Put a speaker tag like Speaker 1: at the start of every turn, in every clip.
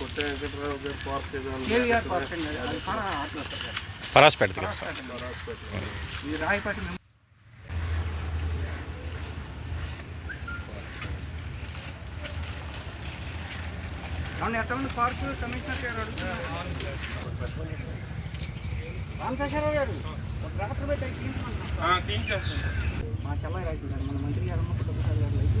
Speaker 1: కొత్త వెంకట్రావు గారి పార్క్ ఏదో ఉంది.
Speaker 2: కేవీఆర్ పార్క్ అండి అది పరా ఆటో సార్.
Speaker 3: పరాస్పేట దగ్గర
Speaker 2: పరాస్పేట అండి. ఈ రాయపాటి మెం- అవును ఎట్లా ఉంది పార్క్ కమిషనర్ గారు అడుగుతున్నారు రామశేషరావు గారు ఒక ట్రాక్టర్ పెట్టి అవి తీయించమంటున్నారు. మా చెల్లయ్య రైతు గారు మన మంత్రి గారు ఉన్న కుటుంబ గారు రైతు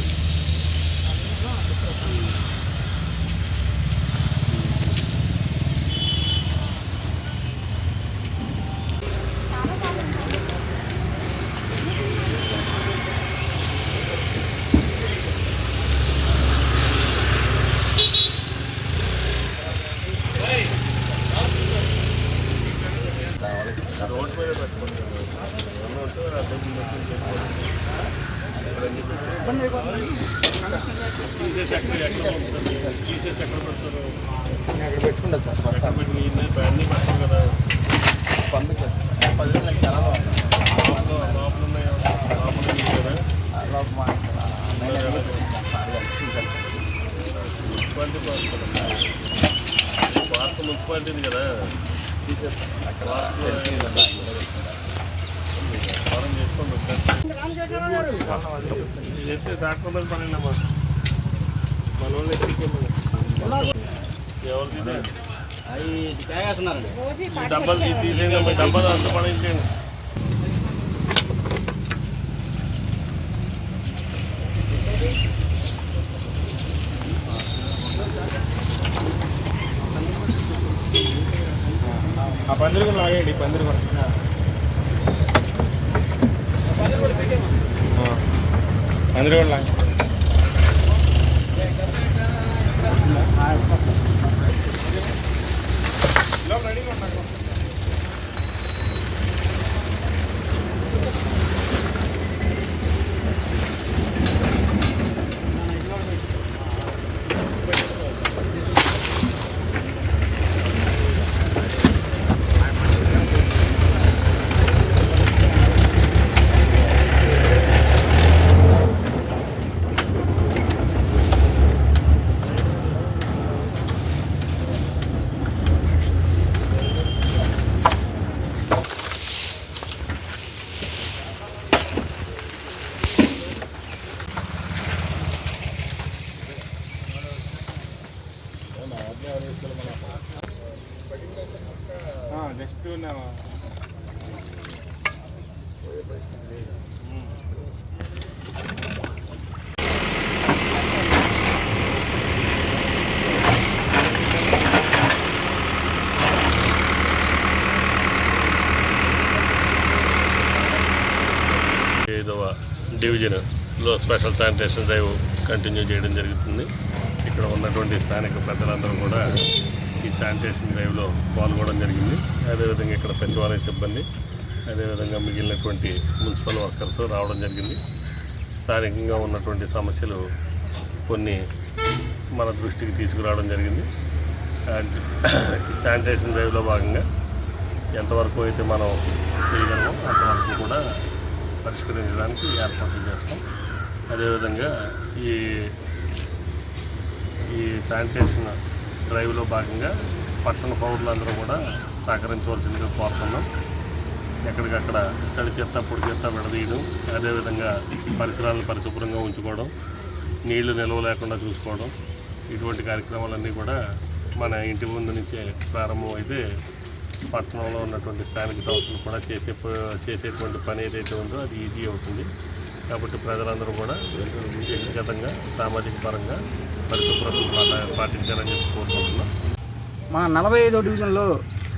Speaker 1: రోడ్ మీద పెట్టుకుంటారు ఏమన్నా ఉంటే అర్థం చేసుకోవాలి
Speaker 2: ఇబ్బంది అయిపోతుంది కమిషనర్ గారు
Speaker 1: తీసేసి ఎక్కడ ఎక్కడ ఉంటుంది? తీసేసి ఎక్కడ పెడతారు
Speaker 3: అక్కడ పెట్టుకుంటారు సార్
Speaker 1: ఎక్కడ పెట్టి ఇన్ని అన్నీ పెడతారు కదా
Speaker 3: పంపించారు పది రోజులు చాలా
Speaker 1: లోపల లోపల ఉన్నాయా? లోపల ఉంది కదా మున్సిపాలిటీ పార్క్ కదా పార్క్ మున్సిపాలిటీది కదా డబ్బాలు తీసేయండి డబ్బాలు అంత పడేసేయండి
Speaker 3: ఆ పందిరి కూడా లాగేయండి పందిరి కూడా. పందిరి కూడా లాగండి జస్ట్
Speaker 1: ఐదవ డివిజన్లో స్పెషల్ శానిటేషన్ డ్రైవ్ కంటిన్యూ చేయడం జరుగుతుంది. ఇక్కడ ఉన్నటువంటి స్థానిక పెద్దలందరూ కూడా ఈ శానిటేషన్ డ్రైవ్లో పాల్గొనడం జరిగింది. అదేవిధంగా ఇక్కడ సచివాలయ సిబ్బంది అదేవిధంగా మిగిలినటువంటి మున్సిపల్ వర్కర్స్ రావడం జరిగింది. స్థానికంగా ఉన్నటువంటి సమస్యలు కొన్ని మన దృష్టికి తీసుకురావడం జరిగింది. ఈ శానిటేషన్ డ్రైవ్లో భాగంగా ఎంతవరకు అయితే మనం చేయగలమో అంతవరకు కూడా పరిష్కరించడానికి ఏర్పాట్లు చేస్తాం. అదేవిధంగా ఈ ఈ శానిటేషన్ డ్రైవ్లో భాగంగా పట్టణ పౌరులందరూ కూడా సహకరించవలసిందిగా కోరుతున్నాం. ఎక్కడికక్కడ తడి చెత్త పొడి చెత్త విడదీయడం అదేవిధంగా పరిసరాలను పరిశుభ్రంగా ఉంచుకోవడం నీళ్ళు నిల్వ లేకుండా చూసుకోవడం ఇటువంటి కార్యక్రమాలన్నీ కూడా మన ఇంటి ముందు నుంచే ప్రారంభం అయితే పట్టణంలో ఉన్నటువంటి స్థానిక సంస్థలు కూడా చేసే ప- చేసేటువంటి పని ఏదైతే ఉందో అది ఈజీ అవుతుంది. కాబట్టి ప్రజలందరూ కూడా వ్యక్తిగతంగా సామాజిక పరంగా పరిశుభ్రత పాటించాలని చెప్పి కోరుకుంటున్నాం.
Speaker 2: మా నలభై ఐదో డివిజన్లో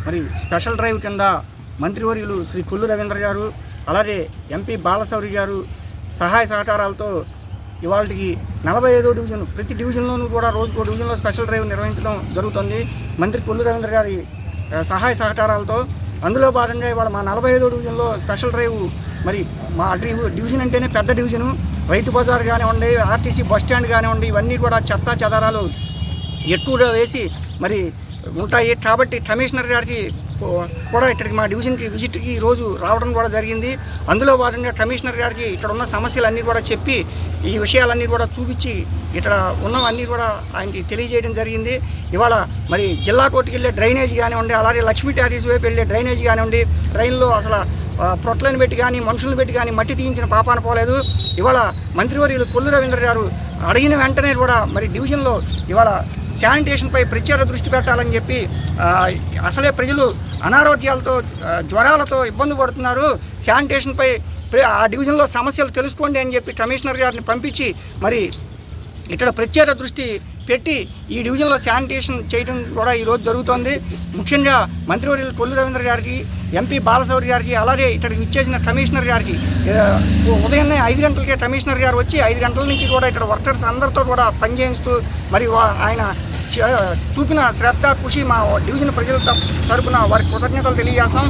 Speaker 2: మరి స్పెషల్ డ్రైవ్ కింద మంత్రివర్యులు శ్రీ కొల్లు రవీంద్ర గారు అలాగే ఎంపీ బాలశౌరి గారు సహాయ సహకారాలతో ఇవాళకి నలభై ఐదో డివిజన్ ప్రతి డివిజన్లోనూ కూడా రోజుకో డివిజన్లో స్పెషల్ డ్రైవ్ నిర్వహించడం జరుగుతుంది. మంత్రి కొల్లు రవీంద్ర గారి సహాయ సహకారాలతో అందులో భాగంగా ఇవాళ మా నలభై ఐదో డివిజన్లో స్పెషల్ డ్రైవ్ మరి మా డ్రైవ్ డివిజన్ అంటేనే పెద్ద డివిజను. రైతు బజార్ కానివ్వండి ఆర్టీసీ బస్ స్టాండ్ కానివ్వండి ఇవన్నీ కూడా చెత్త చెదారాలు ఎక్కువగా వేసి మరి ఉంటాయి. కాబట్టి కమిషనర్ గారికి కూడా ఇక్కడికి మా డివిజన్కి విజిట్కి ఈరోజు రోజు రావడం కూడా జరిగింది. అందులో భాగంగా కమిషనర్ గారికి ఇక్కడ ఉన్న సమస్యలన్నీ కూడా చెప్పి ఈ విషయాలన్నీ కూడా చూపించి ఇక్కడ ఉన్నవన్నీ కూడా ఆయనకి తెలియజేయడం జరిగింది. ఇవాళ మరి జిల్లా కోర్టుకి వెళ్ళే డ్రైనేజ్ కానివ్వండి అలాగే లక్ష్మీ ట్యారీస్ వైపు వెళ్ళే డ్రైనేజ్ కానివ్వండి ట్రైన్లో అసలు ప్రొట్లను పెట్టి కానీ మనుషులను పెట్టి కానీ మట్టి తీయించిన పాపాన పోలేదు. ఇవాళ మంత్రివర్యులు కొల్లు రవీంద్ర గారు అడిగిన వెంటనే కూడా మరి డివిజన్లో ఇవాళ శానిటేషన్పై ప్రత్యేక దృష్టి పెట్టాలని చెప్పి అసలే ప్రజలు అనారోగ్యాలతో జ్వరాలతో ఇబ్బంది పడుతున్నారు. శానిటేషన్పై ఆ డివిజన్లో సమస్యలు తెలుసుకోండి అని చెప్పి కమిషనర్ గారిని పంపించి మరి ఇక్కడ ప్రత్యేక దృష్టి పెట్టి ఈ డివిజన్లో శానిటేషన్ చేయడం కూడా ఈరోజు జరుగుతోంది. ముఖ్యంగా మంత్రివర్యులు కొల్లు రవీంద్ర గారికి ఎంపీ బాలశౌరి గారికి అలాగే ఇక్కడికి ఇచ్చేసిన కమిషనర్ గారికి ఉదయాన్నే ఐదు గంటలకే కమిషనర్ గారు వచ్చి ఐదు గంటల నుంచి కూడా ఇక్కడ వర్కర్స్ అందరితో కూడా పనిచేయిస్తూ మరి ఆయన చూపిన శ్రద్ధ కృషి మా డివిజన్ ప్రజల తరపున వారికి కృతజ్ఞతలు తెలియజేస్తాం